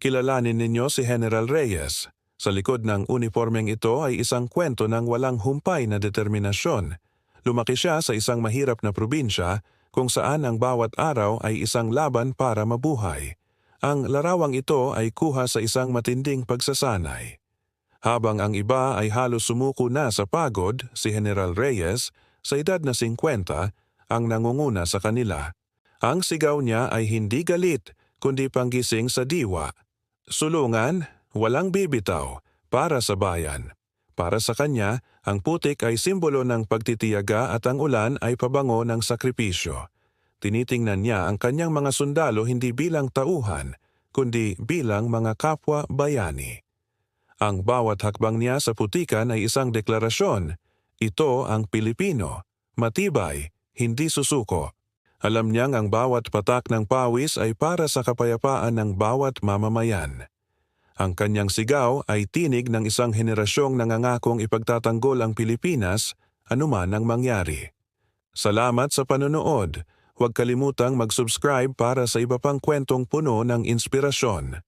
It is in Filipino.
Kilalanin ninyo si General Reyes. Sa likod ng uniformeng ito ay isang kwento ng walang humpay na determinasyon. Lumaki siya sa isang mahirap na probinsya kung saan ang bawat araw ay isang laban para mabuhay. Ang larawang ito ay kuha sa isang matinding pagsasanay. Habang ang iba ay halos sumuko na sa pagod, si General Reyes, sa edad na 50, ang nangunguna sa kanila. Ang sigaw niya ay hindi galit, kundi panggising sa diwa. Sulungan, walang bibitaw, para sa bayan. Para sa kanya, ang putik ay simbolo ng pagtitiyaga at ang ulan ay pabango ng sakripisyo. Tinitingnan niya ang kanyang mga sundalo hindi bilang tauhan, kundi bilang mga kapwa bayani. Ang bawat hakbang niya sa putikan ay isang deklarasyon. Ito ang Pilipino. Matibay, hindi susuko. Alam niyang ang bawat patak ng pawis ay para sa kapayapaan ng bawat mamamayan. Ang kanyang sigaw ay tinig ng isang henerasyong nangangakong ipagtatanggol ang Pilipinas anuman ang mangyari. Salamat sa panonood. Huwag kalimutang mag-subscribe para sa iba pang kwentong puno ng inspirasyon.